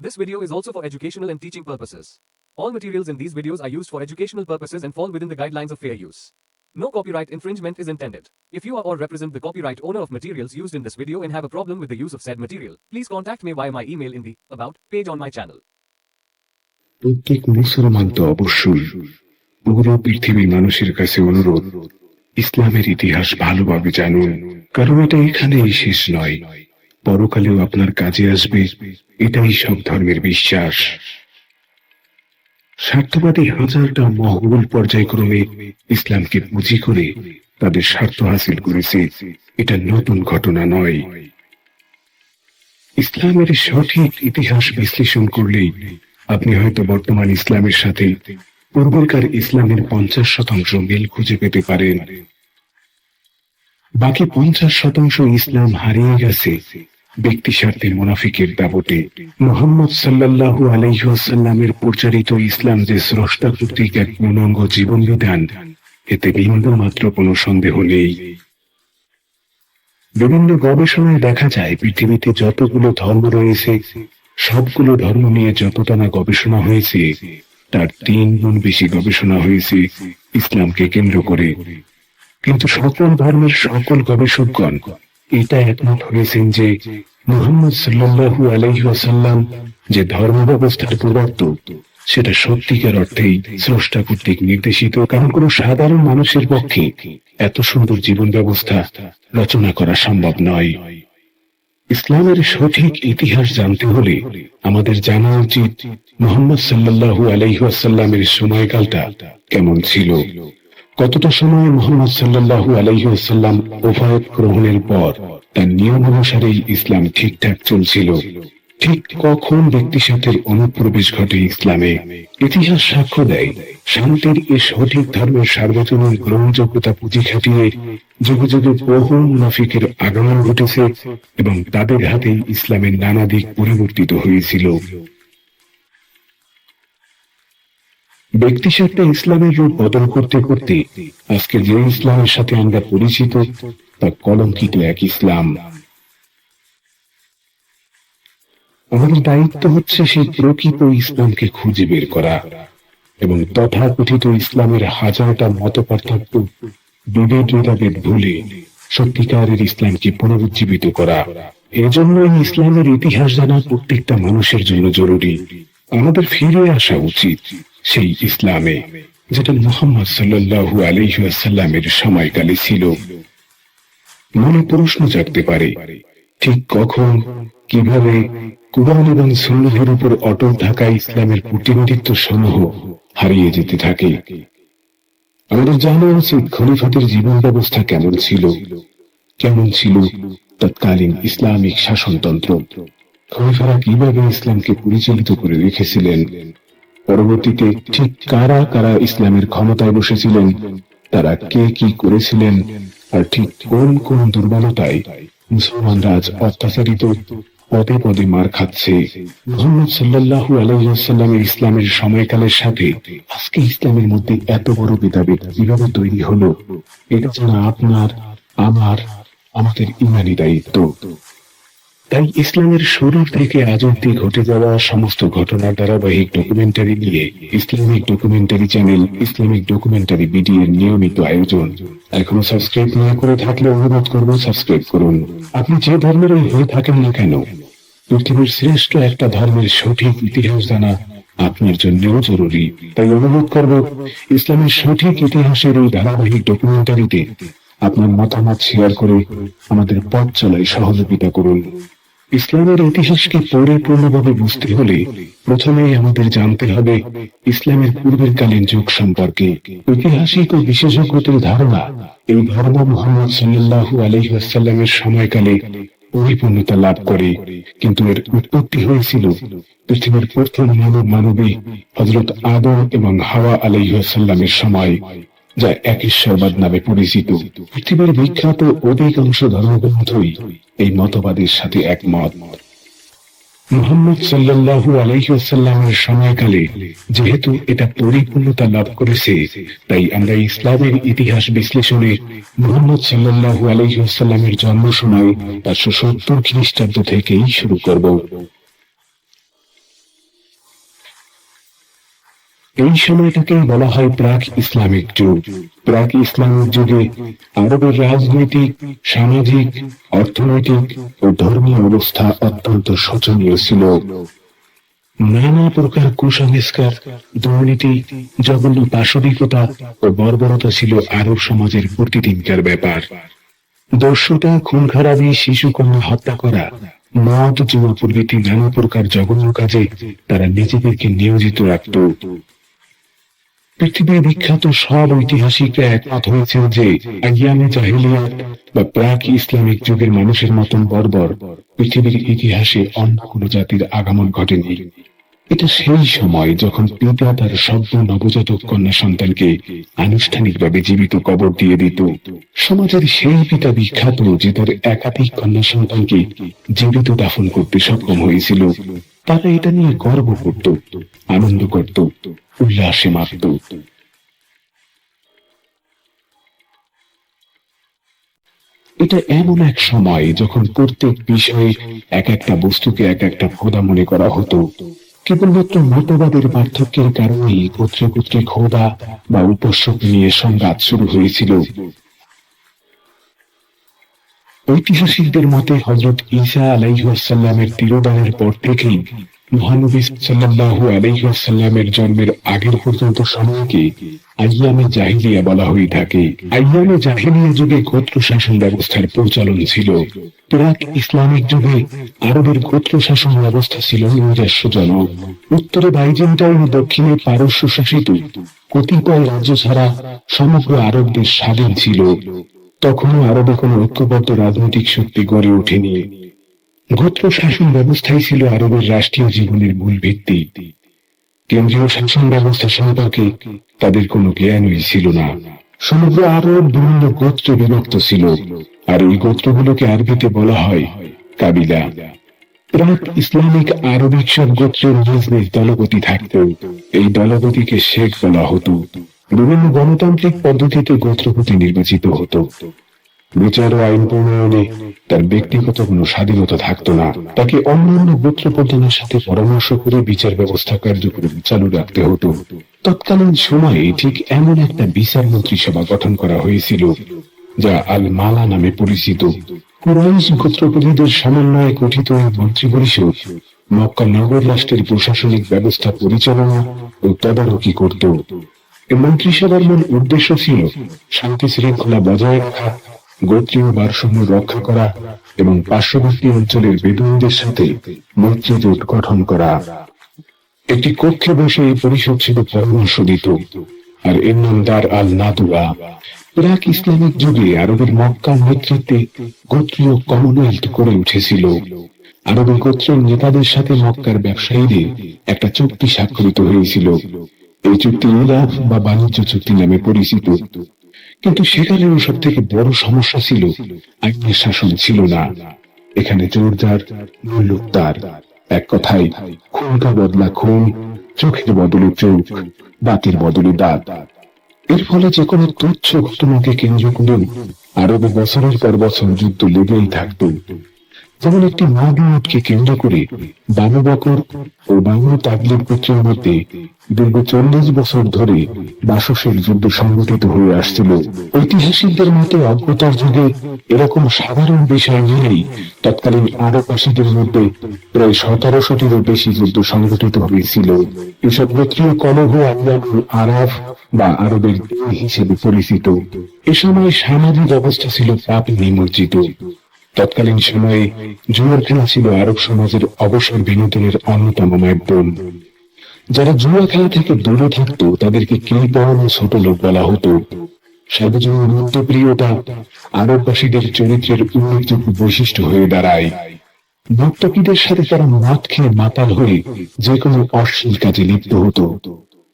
This video is also for educational and teaching purposes. All materials in these videos are used for educational purposes and fall within the guidelines of fair use. No copyright infringement is intended. If you are or represent the copyright owner of materials used in this video and have a problem with the use of said material, please contact me via my email in the About page on my channel. প্রত্যেক মুসলমান তো অবশ্যই পুরো পৃথিবীর মানুষের কাছে অনুরোধ ইসলামের ইতিহাস ভালোভাবে জানুন কারণ এটা এখানেই শেষ নয় পরকালেও আপনার কাজে আসবে। এটাই সব ধর্মের বিশ্বাস। স্বার্থবাদী হাজারটা মহবুল পর্যায়ক্রমে ইসলামকে পুঁজি করে তাদের স্বার্থ হাসিল করেছে। এটা নতুন ঘটনা নয়। ইসলামের সঠিক ইতিহাস বিশ্লেষণ করলেই আপনি হয়তো বর্তমান ইসলামের সাথে পূর্বকার ইসলামের পঞ্চাশ শতাংশ মিল খুঁজে পেতে পারেন। বাকি পঞ্চাশ শতাংশ ইসলাম হারিয়ে গেছে। ব্যক্তি স্বার্থে মুনাফিকের দাবটে মোহাম্মদ সাল্লাল্লাহু আলাইসাল্লামের প্রচারিত ইসলাম যে স্রষ্টা কর্তৃক এক পূর্ণাঙ্গ জীবন বিধান এতে বিন্দু মাত্র কোনো সন্দেহ নেই। বিভিন্ন গবেষণায় দেখা যায়, পৃথিবীতে যতগুলো ধর্ম রয়েছে, সবগুলো ধর্ম নিয়ে যতটা না গবেষণা হয়েছে, তার তিন গুণ বেশি গবেষণা হয়েছে ইসলামকে কেন্দ্র করে। কিন্তু সকল ধর্মের সকল গবেষকগণ এটা একমত হয়েছেন যে মুহাম্মদ সাল্লাল্লাহু আলাইহি যে ধর্ম ব্যবস্থার প্রবর্তক, সেটা সত্যিকার অর্থেই স্রষ্টা কর্তৃক নির্দেশিত। কারণ কোন সাধারণ মানুষের পক্ষে এত সুন্দর জীবন ব্যবস্থা রচনা করা সম্ভব নয়। ইসলামের সঠিক ইতিহাস জানতে হলে আমাদের জানা উচিত মোহাম্মদ সাল্লাল্লাহু আলাইহাসাল্লামের সময়কালটা কেমন ছিল। কতটা সময় মোহাম্মদ সাল্লাল্লাহু আলাইহাসাল্লাম ওফায়ত গ্রহণের পর তার নিয়ম অনুসারেই ইসলাম ঠিকঠাক চলছিল, ঠিক কখন ব্যক্তি সাথের অনুপ্রবেশ ঘটে ইসলামে, ইতিহাস সাক্ষ্য দেয়, শান্তির এই সঠিক ধর্মের সার্বজনীন গ্রহণযোগ্যতা পুঁজি খাটিয়ে যুগে যুগে বহু মুনাফিকের আগমন ঘটেছে এবং তাদের হাতেই ইসলামের নানা দিক পরিবর্তিত হয়েছিল। ব্যক্তি স্বার্থে ইসলামের রূপ বদল করতে করতে আজকে যে ইসলামের সাথে আমরা পরিচিত তা কলঙ্কিত এক ইসলাম। আমাদের দায়িত্ব হচ্ছে সেই প্রকৃত ইসলামকে খুঁজে বের করা এবং তথাকথিত ইসলামের হাজারটা মত পার্থক্য বিভেদ ভেদাভেদ ভুলে সত্যিকারের ইসলামকে পুনরুজ্জীবিত করা। এজন্য ইসলামের ইতিহাস জানা প্রত্যেকটা মানুষের জন্য জরুরি। আমাদের ফিরে আসা উচিত। সেই ইসলামে, যেটা মোহাম্মদ সাল্লাল্লাহু আলাইসাল্লামের সময়কালে ছিল। মনে প্রশ্ন জাগতে পারে, ঠিক কখন, কীভাবে কুরআন এবং সুন্নহের উপর অটল থাকা ইসলামের প্রতিনিধিত্ব সমূহ হারিয়ে যেতে থাকে? আমাদের জানা উচিত খলিফাদের জীবন ব্যবস্থা কেমন ছিল কেমন ছিল তৎকালীন ইসলামিক শাসনতন্ত্র। খলিফারা কীভাবে ইসলামকে পরিচালিত করে রেখেছিলেন পরবর্তীতে ঠিক কারা কারা ইসলামের ক্ষমতায় বসেছিলেন, তারা কে কি করেছিলেন, আর ঠিক কোন কোন দুর্বলতায় মুসলমানরা আজ অত্যাচারিত, পদে পদে মার খাচ্ছে। মোহাম্মদ সাল্লাল্লাহু আলাইসাল্লামের ইসলামের সময়কালের সাথে আজকে ইসলামের মধ্যে এত বড় ভেদাভেদ কীভাবে তৈরি হলো, এটা জানা আপনার, আমার, আমাদের ইমানি দায়িত্ব। তাই ইসলামের শুরু থেকে আজ অব্দি ঘটে যাওয়া সমস্ত ঘটনার ধারাবাহিক ডকুমেন্টারি নিয়ে Islamic documentary channel Islamic documentary বিডিএর নিয়মিত আয়োজন। এখনও সাবস্ক্রাইব না করে থাকলে অনুরোধ করব সাবস্ক্রাইব করুন। আপনি যে ধর্মেরই হয়ে থাকেন না কেন? পৃথিবীর শ্রেষ্ঠ একটা ধর্মের সঠিক ইতিহাস জানা আপনার জন্যও জরুরি। তাই অনুরোধ করব, ইসলামের সঠিক ইতিহাসের এই ধারাবাহিক ডকুমেন্টারিতে আপনার মতামত শেয়ার করে আমাদের পথ চলায় সহযোগিতা করুন। ইসলামের ইতিহাসকে পরিপূর্ণভাবে বুঝতে হলে প্রথমেই আমাদের জানতে হবে ইসলামের পূর্বের কালীন যুগ সম্পর্কে। ঐতিহাসিক ও বিশেষজ্ঞদের ধারণা এই ধর্ম মোহাম্মদ সাল্লাল্লাহু আলহিহাসাল্লামের সময়কালে পরিপূর্ণতা লাভ করে। কিন্তু এর উৎপত্তি হয়েছিল পৃথিবীর প্রথম মানব মানবী হজরত আদম এবং হাওয়া আলহিহাসাল্লামের সময়। যা এক ঈশ্বরবাদ নামে পরিচিত। পৃথিবীর বিখ্যাত অধিকাংশ ধর্মগ্রন্থই এই মতবাদের সাথে একমত। মুহাম্মদ সাল্লাল্লাহু আলাইসাল্লামের সময়কালে যেহেতু এটা পরিপূর্ণতা লাভ করেছে, তাই আমরা ইসলামের ইতিহাস বিশ্লেষণে মোহাম্মদ সাল্লাল্লাহু আলাইসাল্লামের জন্ম সময় পাঁচশো সত্তর খ্রিস্টাব্দ থেকেই শুরু করব। এই সময়টাকেই বলা হয় প্রাক ইসলামিক যুগ। প্রাক ইসলামিক যুগে আরবের রাজনৈতিক, সামাজিক, অর্থনৈতিক ও ধর্মীয় অবস্থা অত্যন্ত শোচনীয় ছিল। নানা প্রকার কুসংস্কার, দুর্নীতি, জঘন্য পাশবিকতা ও বর্বরতা ছিল আরব সমাজের প্রতিদিনকার ব্যাপার। দস্যুতা খুন খারাপি শিশু কন্যা হত্যা করা, মদ, জুয়া প্রভৃতি নানা প্রকার জঘন্য কাজে তারা নিজেদেরকে নিয়োজিত রাখত। পৃথিবীর বিখ্যাত সব ঐতিহাসিকরা একমত হয়েছেন যে আইয়ামে জাহিলিয়াত বা প্রাক ইসলামিক যুগের মানুষের মতন বর্বর পৃথিবীর ইতিহাসে অন্য কোনো জাতির আগমন ঘটেনি। এটা সেই সময় যখন পিতা তার সভ্য নবজাতক কন্যা সন্তানকে আনুষ্ঠানিকভাবে জীবিত কবর দিয়ে দিত। সমাজের সেই পিতা বিখ্যাত যে তার একাধিক কন্যা সন্তানকে জীবিত দাফন করতে সক্ষম হয়েছিল, তারা এটা নিয়ে গর্ব করত, আনন্দ করত। উল্লাসে মারত এটা এমন এক সময় যখন প্রত্যেক বিষয়ে এক একটা বস্তুকে এক একটা খোদা মনে করা হতো। কেবলমাত্র মতবাদের পার্থক্যের কারণেই গোত্রে গোত্রে খোদা বা উপাস্যক নিয়ে সংঘাত শুরু হয়েছিল। ঐতিহাসিকদের মতে হজরত ঈসা আলাইহাসাল্লামের তিরোদানের পর থেকেই মহানবী সাল্লাল্লাহু আলাইহাসাল্লামের জন্মের আগের পর্যন্ত সময়কে আইয়ামে জাহিলিয়া বলা হয়ে থাকে। আইয়ামে জাহিলিয়া যুগে গোত্র শাসন ব্যবস্থার প্রচলন ছিল। প্রাক ইসলামিক যুগে আরবের গোত্র শাসন ব্যবস্থা ছিল নিজস্বজনক উত্তরে বাইজেন্টাইন দক্ষিণে পারস্য শাসিত কতিপয় রাজ্য ছাড়া সমগ্র আরব দেশ স্বাধীন ছিল। তখনও আরবে কোনো ঐক্যবদ্ধ রাজনৈতিক শক্তি গড়ে ওঠেনি। গোত্র শাসন ব্যবস্থাই ছিল আরবের রাষ্ট্রীয় জীবনের মূল ভিত্তি। কেন্দ্রীয় শাসন ব্যবস্থা সম্পর্কে তাদের কোনো জ্ঞানই ছিল না। সমগ্র আরব বিভিন্ন গোত্রে বিভক্ত ছিল, আর এই গোত্রগুলোকে আরবিতে বলা হয় কাবিলা। প্রাক ইসলামিক আরবিক সব গোত্রের নিজ নিজ দলগতি থাকত। এই দলগতিকে শেখ বলা হতো। বিভিন্ন গণতান্ত্রিক পদ্ধতিতে গোত্রপতি নির্বাচিত হতো। বিচার ও আইন প্রণয়নে তার ব্যক্তিগত কোনো স্বাধীনতা থাকতো না। তাকে অন্যান্য গোত্র প্রধানের সাথে পরামর্শ করে বিচার ব্যবস্থা কার্যক্রম চালু রাখতে হতো। তৎকালীন সময়ে ঠিক এমন একটা বিচার মন্ত্রিসভা গঠন করা হয়েছিল, যা আল মালা নামে পরিচিত। কুরাইশ গোত্রপতিদের সমন্বয়ে গঠিত এই মন্ত্রী পরিষদ মক্কা নগর রাষ্ট্রের প্রশাসনিক ব্যবস্থা পরিচালনা ও তদারকি করত। এই মন্ত্রিসভার মূল উদ্দেশ্য ছিল শান্তি শৃঙ্খলা বজায় রাখা গোত্রীয় ভারসাম্য রক্ষা করা এবং পার্শ্ববর্তী অঞ্চলের বেদুইনদের সাথে মৈত্রী জোট গঠন করা। একটি কক্ষে বসে এই পরিষদ ছিল পরামর্শ দিত আর এর নাম দার আল নাদুয়া। প্রাক ইসলামিক যুগে আরবের মক্কার নেতৃত্বে গোত্রীয় কমনওয়েলথ করে উঠেছিল। আরবের গোত্রের নেতাদের সাথে মক্কার ব্যবসায়ীদের একটা চুক্তি স্বাক্ষরিত হয়েছিল। এই চুক্তি ইলাফ বা বাণিজ্য চুক্তি নামে পরিচিত। কিন্তু সেখানেও সব থেকে বড় সমস্যা ছিল, আইনের শাসন ছিল না। এখানে জোরদার মূল্যদার এক কথায় খুনটা বদলা খুন, চোখের বদলে চোখ দাঁতের বদলে দাঁত। এর ফলে যে কোনো তুচ্ছ ঘটনাকে কেন্দ্র করে আরবে বছরের পর বছর যুদ্ধ লেগেই থাকতো। যেমন একটি মাহমুদকে কেন্দ্র করে বানু বকর ও বানু তাবলিগ গোত্রের মধ্যে দীর্ঘ চল্লিশ বছর ধরে বাসসের যুদ্ধ সংগঠিত হয়ে আসছিল। ঐতিহাসিকদের মতে অজ্ঞতার যুগে এরকম সাধারণ বিষয় নিয়েই তৎকালীন আরববাসীদের মধ্যে প্রায় সতেরোশোটিরও বেশি যুদ্ধ সংগঠিত হয়েছিল। এসব গোত্রীয় কলহ আল্লাহুল আরাফ বা আরবের হিসেবে পরিচিত। এ সময় সামাজিক অবস্থা ছিল পাপে নিমজ্জিত তৎকালীন সময়ে জুয়ার খেলা ছিল আরব সমাজের অবসর বিনোদনের অন্যতম মাধ্যম। যারা জুয়া খেলা থেকে দূরে থাকতো, তাদেরকে ও ছোট লোক বলা হতো। সর্বজনীন মধ্যপ্রিয়তা আরববাসীদের চরিত্রের উল্লেখযোগ্য বৈশিষ্ট্য হয়ে দাঁড়ায়। ভক্তকীদের সাথে তারা মদ খেয়ে মাতাল হয়ে যে কোনো অশ্লীল কাজে লিপ্ত হতো।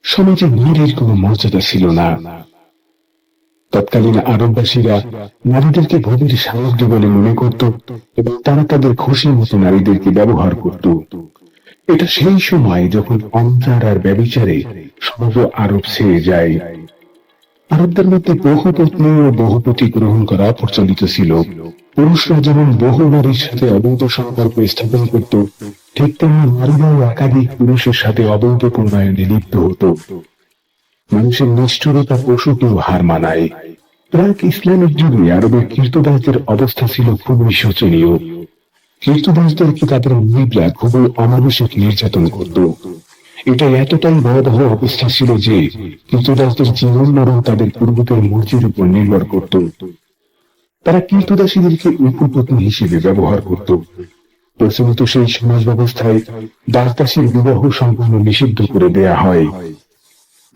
সমাজে নারীর কোনো মর্যাদা ছিল না। তৎকালীন আরববাসীরা নারীদেরকে ভোগের সামগ্রী বলে মনে করত এবং তারা তাদের খুশি মতো নারীদেরকে ব্যবহার করত। এটা সেই সময় যখন অন্তর আর ব্যবিচারে সমগ্র আরব ছেয়ে যায়। আরবদের মধ্যে বহু পত্নী ও বহুপতি গ্রহণ করা প্রচলিত ছিল। পুরুষরা যেমন বহু নারীর সাথে অবৈধ সম্পর্ক স্থাপন করত, ঠিক তেমন নারীরাও একাধিক পুরুষের সাথে অবৈধ প্রণয়নে লিপ্ত হতো। মানুষের নিষ্ঠুরতা পশুকেও হার মানায়। প্রাক ইসলামিক যুগে আরবের কীর্তদাসদের অবস্থা ছিল খুবই শোচনীয়। কীর্তদাসদেরকে তাদের মুরিদরা খুবই অমানসিক নির্যাতন করত? এটা এতটাই ভয়াবহ অবস্থা ছিল যে কীর্তদাসদের জীবন মরণ তাদের পূর্বকের মূর্তির উপর নির্ভর করত। তারা কীর্তদাসীদেরকে উপপত্নী হিসেবে ব্যবহার করত। প্রচলিত সেই সমাজ ব্যবস্থায় দাসদাসীর বিবাহ সম্পূর্ণ নিষিদ্ধ করে দেয়া হয়।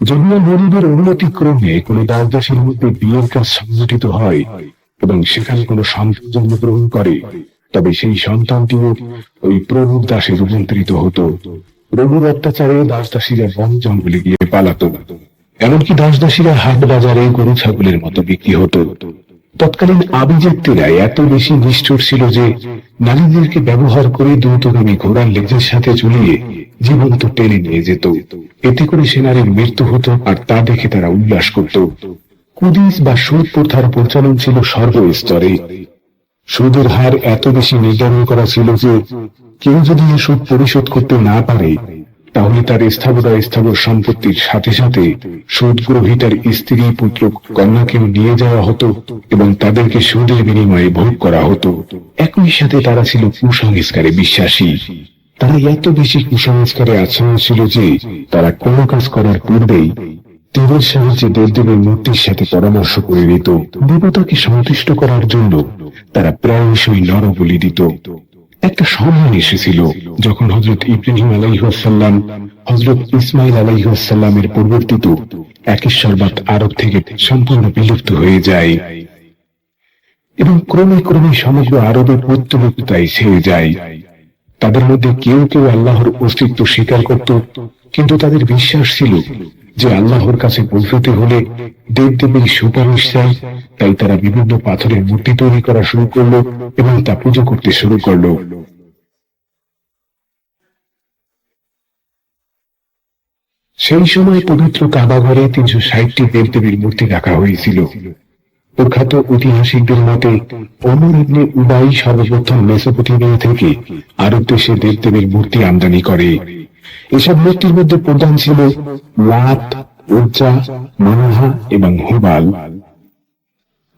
যদিও গরিবের উন্নতি ক্রমে কোন দাসদাসীর মধ্যে বিয়ের কাজ সংগঠিত হয় এবং সেখানে কোনো সন্তান জন্মগ্রহণ করে, তবে সেই সন্তানটিও ওই প্রভুর দাসে রূপান্তরিত হতো। প্রভুর অত্যাচারে দাসদাসীরা বন জঙ্গলে গিয়ে পালাতো। এমনকি দাসদাসীরা হাট বাজারে গরু ছাগলের মতো বিক্রি হতো। তৎকালীন আভিজাত্যেরা এত বেশি নিষ্ঠুর ছিল যে নারীদেরকে ব্যবহার করে দ্রুতগামী ঘোড়ার লেজের সাথে ঝুলিয়ে জীবন্ত টেনে নিয়ে যেত। এতে করে সে নারীর মৃত্যু হতো আর তা দেখে তারা উল্লাস করত। কুদিস বা সুদ প্রথার প্রচলন ছিল সর্বস্তরে। সুদের হার এত বেশি নির্ধারণ করা ছিল যে কেউ যদি সুদ পরিশোধ করতে না পারে তাহলে তার স্থাবর স্থাবর সম্পত্তির সাথে সাথে সুদ গ্রহীতার স্ত্রী পুত্র কন্যাকেও নিয়ে যাওয়া হতো এবং তাদেরকে সুদের বিনিময়ে ভোগ করা হতো। একই সাথে তারা ছিল কুসংস্কারে বিশ্বাসী। তারা এত বেশি কুসংস্কারে আচরণ ছিল যে তারা কোনো কাজ করার পূর্বেই তীরের সাহায্যে দেবদেবের মূর্তির সাথে পরামর্শ করে নিত। দেবতাকে সন্তুষ্ট করার জন্য তারা প্রায়শই নর বলি দিত। একটা সময় এসেছিল যখন হজরত ইব্রাহিম আলাইহাসাল্লাম হজরত ইসমাইল আলাইহাসাল্লামের পরিবর্তিত একেশ্বরবাদ আরব থেকে সম্পূর্ণ বিলুপ্ত হয়ে যায় এবং ক্রমে ক্রমে সমগ্র আরবের প্রত্যুলতায় ছেয়ে যায়। তাদের মধ্যে কেউ কেউ আল্লাহর অস্তিত্ব স্বীকার করত, কিন্তু তাদের বিশ্বাস ছিল যে আল্লাহর কাছে পৌঁছতে হলে দেব দেবীর সুপারিশ চাই, তাই তারা বিভিন্ন পাথরের মূর্তি তৈরি করা শুরু করল এবং তা পুজো করতে শুরু করল। সেই সময় পবিত্র কাবাঘরে তিনশো ষাটটি দেবদেবীর মূর্তি রাখা হয়েছিল। প্রখ্যাত ঐতিহাসিকদের মতে, অমর ইবনে উবাই সর্বপ্রথম মেসোপটেমিয়া থেকে আরব দেশে দেবদেবীর মূর্তি আমদানি করে। এসব মূর্তির মধ্যে প্রধান ছিল লাত, উজ্জা, মানাহা এবং হুবাল।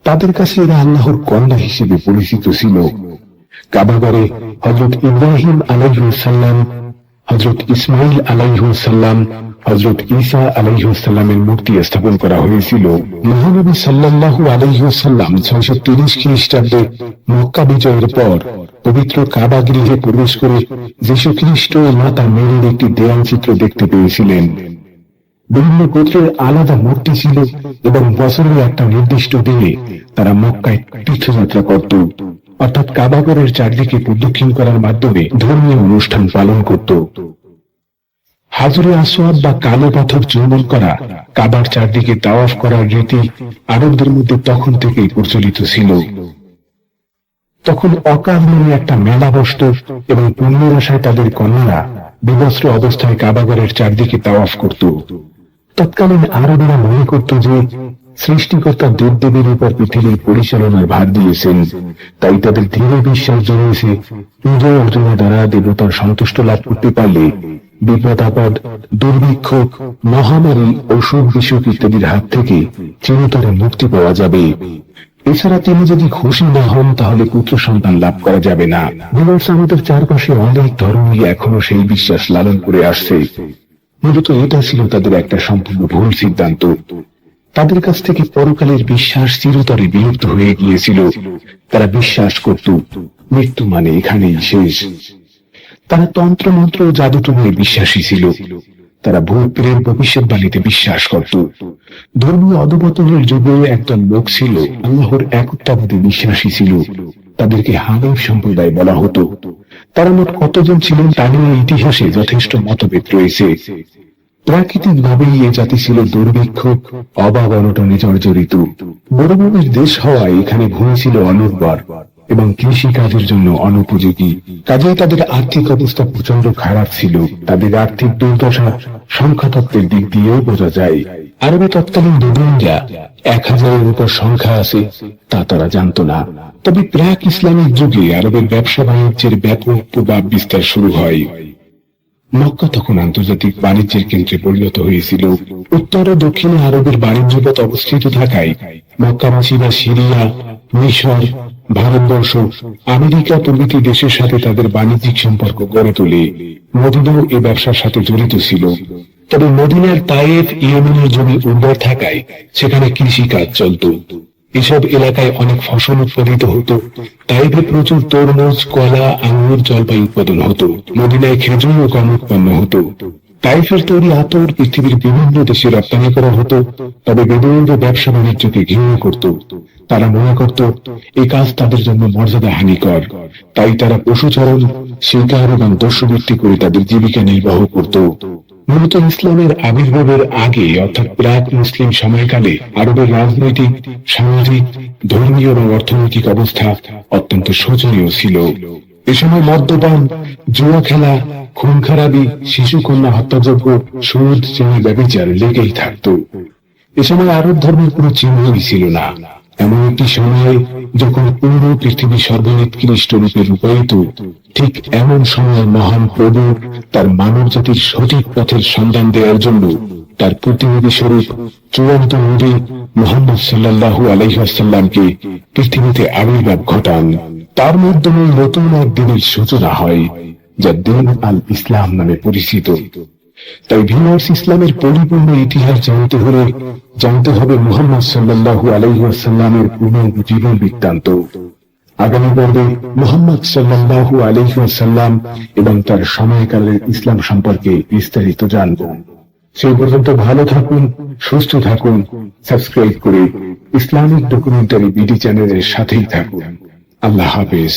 তাদের কাছে এরা আল্লাহর কন্যা হিসেবে পরিচিত ছিল। কাবাগরে হজরত ইব্রাহিম আলাইহুসাল্লাম হজরত ইসমাইল আলাইহুসাল্লাম হজরত ঈসা আলাইহুসাল্লামের মূর্তি স্থাপন করা হয়েছিল। মহানবী সাল্লাল্লাহু আলাইহুসাল্লাম ছয়শো তিরিশ খ্রিস্টাব্দে মক্কা বিজয়ের পর পবিত্র কাবা গৃহে প্রবেশ করে যীশু খ্রিস্ট মাতা মেরির একটি দেয়াল চিত্র দেখতে পেয়েছিলেন। বিভিন্ন গোত্রের আলাদা মূর্তি ছিল এবং বছরের একটা নির্দিষ্ট দিনে তারা মক্কায় তীর্থযাত্রা করত। অর্থাৎ কাবাগরের চারদিকে প্রদক্ষিণ করার মাধ্যমে ধর্মীয় অনুষ্ঠান পালন করত। হাজরে আসোয়াদ বা কালো পাথর চুম্বন করা, কাবার চারদিকে তাওয়াফ করার রীতি আরবদের মধ্যে তখন থেকেই প্রচলিত ছিল। তখন অকাল নামে একটা মেলা বসত এবং পুণ্যের তাদের কন্যারা বিবস্ত্র অবস্থায় কাবাগরের চারদিকে তাওয়াফ করত। তৎকালীন আরবেরা মনে করত যে, সৃষ্টিকর্তা দেবদেবীর উপর পৃথিবীর পরিচালনার ভার দিয়েছেন। তাই তাদের দৃঢ় বিশ্বাস জন্মেছে পূজা অর্জনের দ্বারা দেবতার সন্তুষ্ট লাভ করতে পারলে বিপদ আপদ দুর্ভিক্ষ, মহামারী অসুখ বিসুখ ইত্যাদির হাত থেকে চিরতরে মুক্তি পাওয়া যাবে। এছাড়া তিনি যদি খুশি না হন, তাহলে পুত্র সন্তান লাভ করা যাবে না। ভিউয়ার্স আমাদের চারপাশে অনেক ধর্মই এখনও সেই বিশ্বাস লালন করে আসছে। মূলত এটা ছিল তাদের একটা সম্পূর্ণ ভুল সিদ্ধান্ত। তাদের কাছ থেকে পরকালের বিশ্বাস চিরতরে বিলুপ্ত হয়ে গিয়েছিল। তারা বিশ্বাস করত, মৃত্যু মানে এখানেই শেষ। তারা তন্ত্র, মন্ত্র ও জাদুটুমে বিশ্বাসী ছিল। তারা ভূত, প্রেম ভবিষ্যৎবাণীতে বিশ্বাস করত। ধর্মীয় অধপতনের যুগে একজন লোক ছিল, আল্লাহর একত্বাবাদী বিশ্বাসী ছিল। তাদেরকে হানিফ সম্প্রদায় বলা হতো। তারা মোট কতজন ছিলেন তা নিয়ে ইতিহাসে যথেষ্ট মতভেদ রয়েছে। প্রাকৃতিক ভাবেই এ জাতি ছিল দুর্ভিক্ষ অভাব অনটনে জর্জরিত। মরুভূমির দেশ হওয়ায় এখানে ভূমি ছিল অনুর্বর এবং কৃষি কাজের জন্য অনুপযোগী। কাজেই তাদের আর্থিক অবস্থা প্রচণ্ড খারাপ ছিল। তাদের আর্থিক দুর্দশা সংখ্যাতত্ত্বের দিক দিয়েও বোঝা যায়। আরবে তৎকালীন বেদুইনরা এক হাজারের উপর সংখ্যা আছে, তা তারা জানতো না। তবে প্রাক ইসলামিক যুগে আরবের ব্যবসা বাণিজ্যের ব্যাপক প্রভাব বিস্তার শুরু হয়। মক্কা তখন আন্তর্জাতিক বাণিজ্যের কেন্দ্রে পরিণত হয়েছিল। উত্তর ও দক্ষিণে আরবের বাণিজ্য অবস্থিত থাকায় মক্কাবাসীরা সিরিয়া, মিশর ভারতবর্ষ, আমেরিকা প্রভৃতি দেশের সাথে তাদের বাণিজ্যিক সম্পর্ক গড়ে তোলে। মদিনাও এ ব্যবসার সাথে জড়িত ছিল। তবে মদিনার তায়েফ ইয়েমেনের জমি উর্বর থাকায় সেখানে কৃষি কাজ চলত। এসব এলাকায় অনেক ফসল উৎপাদিত হতো। তাইফে প্রচুর তরমুজ, কলা আঙুর জলপাই উৎপাদন হতো। মদিনায় খেজুর ও গম উৎপন্ন হতো। তাইফের তৈরি আতর পৃথিবীর বিভিন্ন দেশে রপ্তানি করা হতো। তবে বেদুইনরা ব্যবসা বাণিজ্যকে ঘৃণা করত। তারা মনে করত, এই কাজ তাদের জন্য মর্যাদা হানিকর। তাই তারা পশুচারণ শিকার এবং দস্যুবৃত্তি করে তাদের জীবিকা নির্বাহ করত। মূলত ইসলামের আবির্ভাবের আগে, অর্থাৎ প্রাক মুসলিম সময়কালে, আরবের রাজনৈতিক, সামাজিক, ধর্মীয় এবং অর্থনৈতিক অবস্থা অত্যন্ত শোচনীয় ছিল। এ সময় মদ্যপান, জুয়া খেলা, খুন খারাপি, শিশু কন্যা হত্যাযজ্ঞ, সুদ শ্রেণি ব্যবচার লেগেই থাকত। এ সময় আরব ধর্মের কোনো চিহ্নই ছিল না। এমন একটি সময়ে যখন পুরো পৃথিবী সর্বনিকৃষ্ট রূপে রূপায়িত, ঠিক এমন সময় মহান প্রভু তার মানব জাতির সঠিক পথের সন্ধান দেওয়ার জন্য তার প্রতিনিধি স্বরূপ চূড়ান্ত নবী মোহাম্মদ সাল্লাল্লাহু আলাইহাসাল্লামকে পৃথিবীতে আবির্ভাব ঘটান। তার মাধ্যমে নতুন এক দিনের সূচনা হয়, যা দিন আল ইসলাম নামে পরিচিত। তাই ভিউয়ার্স ইসলামের পরিপূর্ণ ইতিহাস জানতে হলে জানতে হবে মুহাম্মদ সাল্লাল্লাহু আলাইহি ওয়াসাল্লামের জীবন বৃত্তান্ত। আগামী পর্বে মুহাম্মদ সাল্লাল্লাহু আলাইহি ওয়াসাল্লাম এবং তার সময়কালের ইসলাম সম্পর্কে বিস্তারিত জানব। সেই পর্যন্ত ভালো থাকুন, সুস্থ থাকুন, সাবস্ক্রাইব করে ইসলামিক ডকুমেন্টারি বিডি চ্যানেলের সাথেই থাকুন। আল্লাহ হাফেজ।